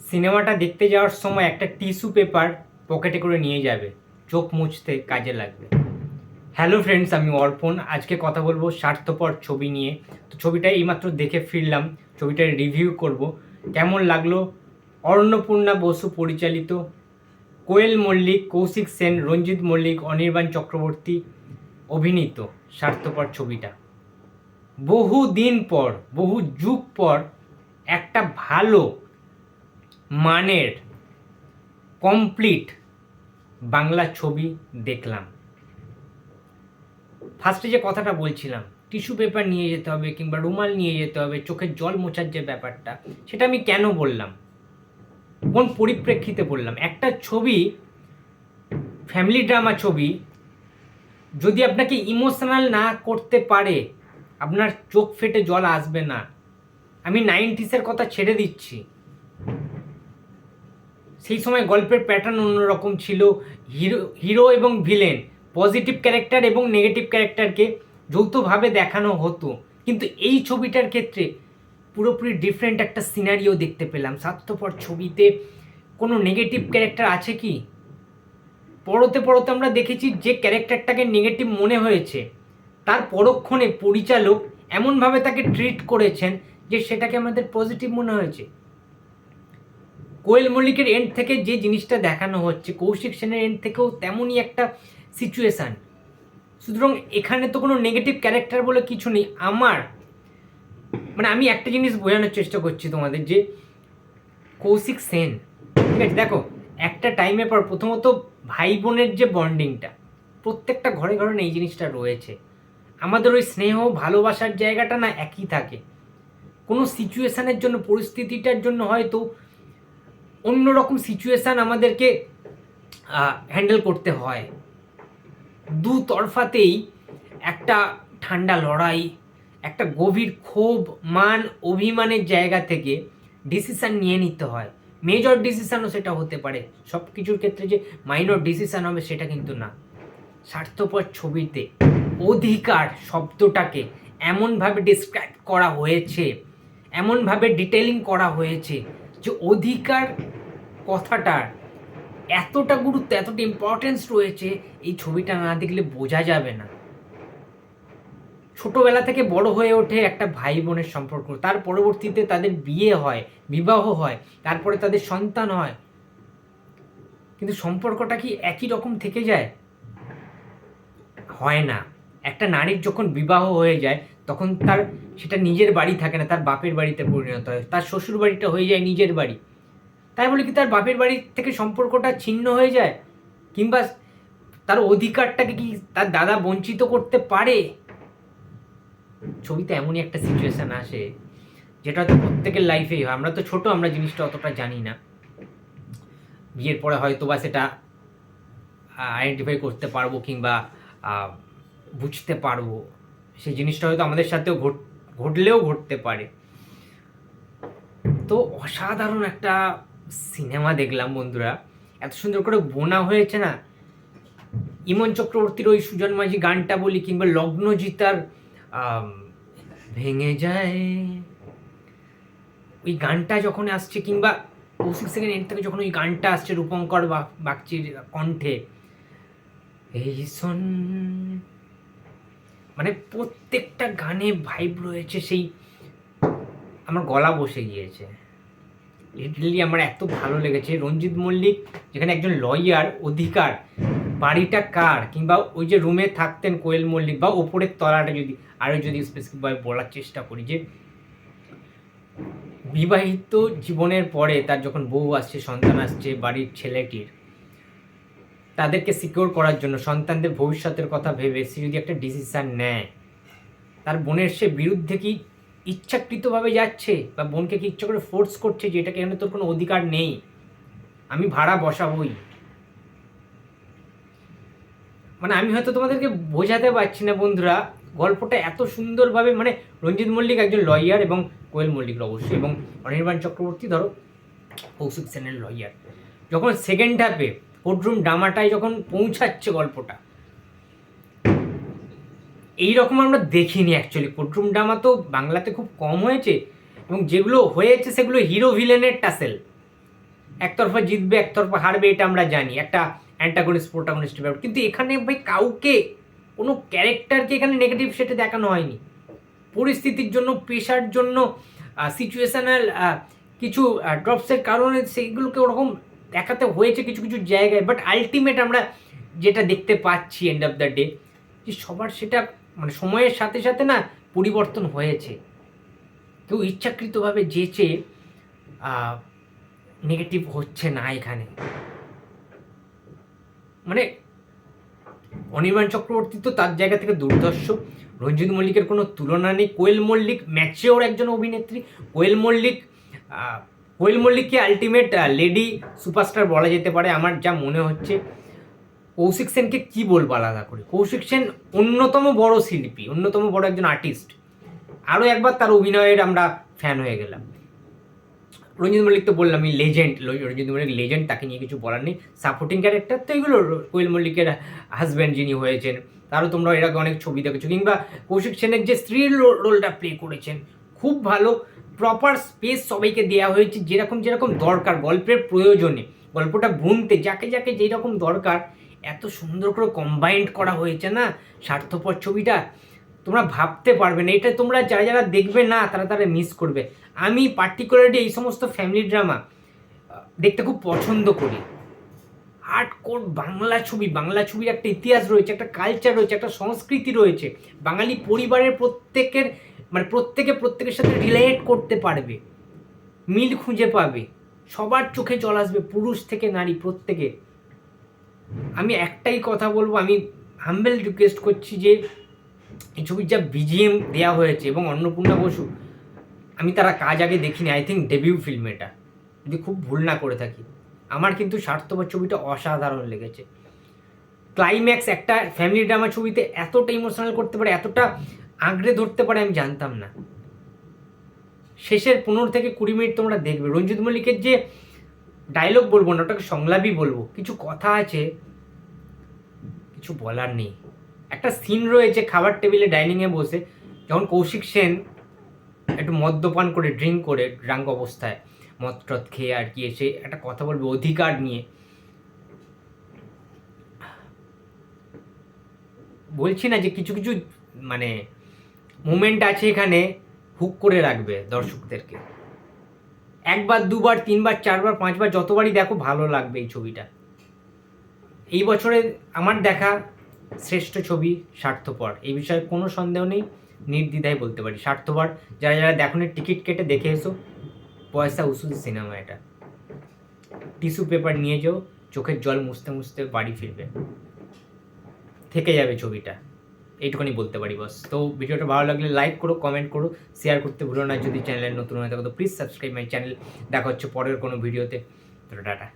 সিনেমাটা দেখতে যাওয়ার সময় একটা টিস্যু পেপার পকেটে করে নিয়ে যাবে। চোখ মুছতে কাজে লাগবে। হ্যালো ফ্রেন্ডস, আমি অর্পণ। আজকে কথা বলব স্বার্থপর ছবি নিয়ে। তো ছবিটা এইমাত্র দেখে ফিরলাম। ছবিটার রিভিউ করব। কেমন লাগল? অর্ণপূর্ণা বসু পরিচালিত। কোয়েল মল্লিক, কৌশিক সেন, রঞ্জিত মল্লিক, অনির্বাণ চক্রবর্তী অভিনীত স্বার্থপর ছবিটা। বহু দিন পর, বহু যুগ পর একটা ভালো মানের কমপ্লিট বাংলা ছবি দেখলাম। ফার্স্টে যে কথাটা বলছিলাম টিস্যু পেপার নিয়ে যেতে হবে কিংবা রুমাল নিয়ে যেতে হবে, চোখের জল মোছার যে ব্যাপারটা, সেটা আমি কেন বললাম? কোন পরিপ্রেক্ষিতে বললাম? একটা ছবি ফ্যামিলি ড্রামা ছবি, যদি আপনাকে ইমোশনাল না করতে পারে, আপনার চোখ ফেটে জল আসবে না। আমি নাইনটিসের কথা ছেড়ে দিচ্ছি। সেই সময় গল্পের প্যাটার্ন অন্যরকম ছিল। হিরো হিরো এবং ভিলেন পজিটিভ ক্যারেক্টার এবং নেগেটিভ ক্যারেক্টারকে যৌথভাবে দেখানো হতো। কিন্তু এই ছবিটার ক্ষেত্রে পুরোপুরি ডিফারেন্ট একটা সিনারিও দেখতে পেলাম। স্বার্থপর ছবিতে কোনো নেগেটিভ ক্যারেক্টার আছে কি? পড়তে পড়তে আমরা দেখেছি যে ক্যারেক্টারটাকে নেগেটিভ মনে হয়েছে। তার পরক্ষণে পরিচালক এমনভাবে তাকে ট্রিট করেছেন যে সেটাকে আমাদের পজিটিভ মনে হয়েছে। কোয়েল মল্লিকের এন্ড থেকে যে জিনিসটা দেখানো হচ্ছে, কৌশিক সেনের এন্ড থেকেও তেমনই একটা সিচুয়েশান সুতরাং এখানে তো কোনো নেগেটিভ ক্যারেক্টার বলে কিছু নেই। আমার মানে আমি একটা জিনিস বোঝানোর চেষ্টা করছি তোমাদের যে কৌশিক সেন, ঠিক আছে? দেখো, একটা টাইমের পর প্রথমত ভাই বোনের যে বন্ডিংটা প্রত্যেকটা ঘরে ঘরে এই জিনিসটা রয়েছে। আমাদের ওই স্নেহ, ভালোবাসার জায়গাটা না একই থাকে। কোনো সিচুয়েশানের জন্য, পরিস্থিতিটার জন্য হয়তো অন্যরকম সিচুয়েশান আমাদেরকে হ্যান্ডেল করতে হয়। দু তরফাতেই একটা ঠান্ডা লড়াই, একটা গভীর ক্ষোভ, মান, অভিমানের জায়গা থেকে ডিসিশান নিয়ে নিতে হয়। মেজর ডিসিশানও সেটা হতে পারে। সব কিছুর ক্ষেত্রে যে মাইনর ডিসিশান হবে সেটা কিন্তু না। স্বার্থপর ছবিতে অধিকার শব্দটাকে এমনভাবে ডিসক্রাইব করা হয়েছে, এমনভাবে ডিটেলিং করা হয়েছে যে অধিকার কথাটার এতটা গুরুত্ব, এতটা ইম্পর্টেন্স রয়েছে, এই ছবিটা না দেখলে বোঝা যাবে না। ছোটবেলা থেকে বড় হয়ে ওঠে একটা ভাই বোনের সম্পর্ক, তার পরবর্তীতে তাদের বিয়ে হয়, বিবাহ হয়, তারপরে তাদের সন্তান হয়। কিন্তু সম্পর্কটা কি একই রকম থেকে যায়? হয় না। একটা নারীর যখন বিবাহ হয়ে যায়, তখন তার, সেটা নিজের বাড়ি থাকে না, তার বাপের বাড়িতে পরিণত হয়, তার শ্বশুর বাড়িটা হয়ে যায় নিজের বাড়ি। তাই বলে কি তার বাপের বাড়ি থেকে সম্পর্কটা ছিন্ন হয়ে যায়? কিংবা তার অধিকারটাকে কি তার দাদা বঞ্চিত করতে পারে? ছবিতে এমনই একটা সিচুয়েশান আসে, যেটা হয়তো প্রত্যেকের লাইফেই হয়। আমরা তো ছোট, আমরা জিনিসটা অতটা জানি না। বিয়ের পরে হয়তো বা সেটা আইডেন্টিফাই করতে পারব কিংবা বুঝতে পারব। সেই জিনিসটা হয়তো আমাদের সাথেও ঘট, ঘটলেও ঘটতে পারে। তো অসাধারণ একটা সিনেমা দেখলাম বন্ধুরা। এত সুন্দর করে বোনা হয়েছে না? ইমন চক্রবর্তীর ওই সুজন মাঝি গানটা বলি কিংবা লগ্নজিতার ভেঙে যায়। ওই গানটা যখন আসছে কিংবা কৌশিক সেকেন্ড এন্ড থেকে যখন ওই গানটা আসছে রূপঙ্কর বাগচির কণ্ঠে, এই শোন। মানে প্রত্যেকটা গানে ভাইব রয়েছে সেই, আমার গলা বসে গিয়েছে। লিটারলি আমার এত ভালো লেগেছে। রঞ্জিত মল্লিক, যেখানে একজন লয়ার অধিকার, বাড়িটা কার? কিংবা ওই যে রুমে থাকতেন কোয়েল মল্লিক বা ওপরের তলাটা যদি আরও যদি স্পেসিফিকভাবে বলার চেষ্টা করি যে, বিবাহিত জীবনের পরে তার যখন বউ আসছে, সন্তান আসছে বাড়ির ছেলেটির, তাদেরকে সিকিওর করার জন্য সন্তানদের ভবিষ্যতের কথা ভেবে সে যদি একটা ডিসিশান নেয়, তার বোনের সে বিরুদ্ধে কি ইচ্ছাকৃতভাবে যাচ্ছে বা বোনকে কি ইচ্ছা করে ফোর্স করছে যে এটাকে এখানে তোর কোনো অধিকার নেই, আমি ভাড়া বসাবই। মানে আমি হয়তো তোমাদেরকে বোঝাতে পারছি না বন্ধুরা, গল্পটা এত সুন্দরভাবে মানে রঞ্জিত মল্লিক একজন লয়ার এবং কোয়েল মল্লিক অবশ্যই, এবং অনির্বাণ চক্রবর্তী ধরো, কৌশিক সেনের লয়ার যখন সেকেন্ড হাফে কোর্টরুম ড্রামাটায় যখন পৌঁছাচ্ছে গল্পটা এই রকম আমরা দেখিনি অ্যাকচুয়ালি কোর্টরুম ড্রামা তো বাংলাতে খুব কম হয়েছে এবং যেগুলো হয়েছে সেগুলো হিরো ভিলেনের টাসেল। একতরফা জিতবে, একতরফা হারবে, এটা আমরা জানি। একটা অ্যান্টাগনিস্ট প্রোটাগনিস্ট ব্যাপার। কিন্তু এখানে ভাই কাউকে, কোনো ক্যারেক্টারকে এখানে নেগেটিভ সেটা দেখানো হয়নি। পরিস্থিতির জন্য, পেশার জন্য সিচুয়েশনাল কিছু ড্রপসের কারণে সেইগুলোকে ওরকম দেখাতে হয়েছে কিছু কিছু জায়গায়। বাট আলটিমেট আমরা যেটা দেখতে পাচ্ছি এন্ড অফ দ্য ডে যে সবার সেটা মানে সময়ের সাথে সাথে না পরিবর্তন হয়েছে। কেউ ইচ্ছাকৃতভাবে যেচে নেগেটিভ হচ্ছে না এখানে। মানে অনির্বাণ চক্রবর্তী তো তার জায়গা থেকে দুর্ধর্ষ রঞ্জিত মল্লিকের কোনো তুলনা নেই। কোয়েল মল্লিক ম্যাচিওর একজন অভিনেত্রী। কোয়েল মল্লিক কোয়েল মল্লিককে আলটিমেট লেডি সুপারস্টার বলা যেতে পারে। আমার যা মনে হচ্ছে কৌশিক সেনকে কি বলব আলাদা করে? কৌশিক সেন অন্যতম বড় শিল্পী, অন্যতম বড় একজন আর্টিস্ট আরও একবার তার অভিনয়ের আমরা ফ্যান হয়ে গেলাম। রঞ্জিত মল্লিক তো বললাম বললামই লেজেন্ড রঞ্জিত মল্লিক লেজেন্ড তাকে নিয়ে কিছু বলার নেই। সাপোর্টিং ক্যারেক্টার তো এগুলো কোয়েল মল্লিকের হাজব্যান্ড যিনি হয়েছেন, তারও তোমরা এর আগে অনেক ছবি দেখেছ। কিংবা কৌশিক সেনের যে স্ত্রীর রোলটা প্লে করেছেন, খুব ভালো প্রপার স্পেস সবাইকে দেওয়া হয়েছে যেরকম যেরকম দরকার, গল্পের প্রয়োজনে। গল্পটা বুনতে, যাকে যাকে যেরকম দরকার এত সুন্দর করে কম্বাইন্ড করা হয়েছে না? স্বার্থপর ছবিটা? তোমরা ভাবতে পারবে না। এটা তোমরা যারা যারা দেখবে না, তারা তারা মিস করবে। আমি পার্টিকুলারলি এই সমস্ত ফ্যামিলি ড্রামা দেখতে খুব পছন্দ করি। আর্ট কোড বাংলা ছবি, বাংলা ছবির একটা ইতিহাস রয়েছে, একটা কালচার রয়েছে, একটা সংস্কৃতি রয়েছে। বাঙালি পরিবারের প্রত্যেকের মানে প্রত্যেকে প্রত্যেকের সাথে রিলেট করতে পারবে। মিল খুঁজে পাবে। সবার চোখে জল আসবে, পুরুষ থেকে নারী প্রত্যেকে। আমি একটাই কথা বলব, আমি হাম্বেল রিকোয়েস্ট করছি যে এই ছবির যা বিজিএম দেওয়া হয়েছে এবং অন্নপূর্ণা বসু, আমি তারা কাজ আগে দেখিনি আই থিঙ্ক ডেবিউ ফিল্ম এটা। যদি খুব ভুল না করে থাকি। আমার কিন্তু স্বার্থপর ছবিটা অসাধারণ লেগেছে। ক্লাইম্যাক্স একটা ফ্যামিলি ড্রামা ছবিতে এতটা ইমোশনাল করতে পারে, এতটা আঁকড়ে ধরতে পারে আমি জানতাম না। শেষের পনেরো থেকে কুড়ি মিনিট তোমরা দেখবে। রঞ্জিত মল্লিকের যে ডায়লগ বলব না, ওটাকে সংলাপই বলব। কিছু কথা আছে, কিছু বলার নেই। একটা সিন রয়েছে, খাবার টেবিলে ডাইনিংয়ে বসে, যখন কৌশিক সেন একটু মদ্যপান করে ড্রিঙ্ক করে ড্রাঙ্ক অবস্থায়, মদ টদ খেয়ে আর কি এসে একটা কথা বলবে অধিকার নিয়ে। বলছি না যে কিছু কিছু মানে মুমেন্ট আছে এখানে হুক করে রাখবে দর্শকদেরকে। একবার, দুবার, তিনবার, চারবার, পাঁচবার, যতবারই দেখো ভালো লাগবে এই ছবিটা। এই বছরে আমার দেখা শ্রেষ্ঠ ছবি স্বার্থপর। এই বিষয়ে কোনো সন্দেহ নেই, নির্দ্বিধায় বলতে পারি। স্বার্থপর, যারা যারা দেখনের টিকিট কেটে দেখে এসো। পয়সা উসুল সিনেমা এটা। টিস্যু পেপার নিয়ে যাও, চোখের জল মুছতে মুছতে বাড়ি ফিরবে। থেকে যাবে ছবিটা। এইটুখানি বলতে পারি বস তো ভিডিওটা ভালো লাগলে লাইক করো কমেন্ট করো শেয়ার করতে ভুলো না। যদি চ্যানেলে নতুন হয়ে থাকো, তো প্লিজ সাবস্ক্রাইব মাই চ্যানেল দেখা হচ্ছে পরের কোনো ভিডিওতে তো টাটা।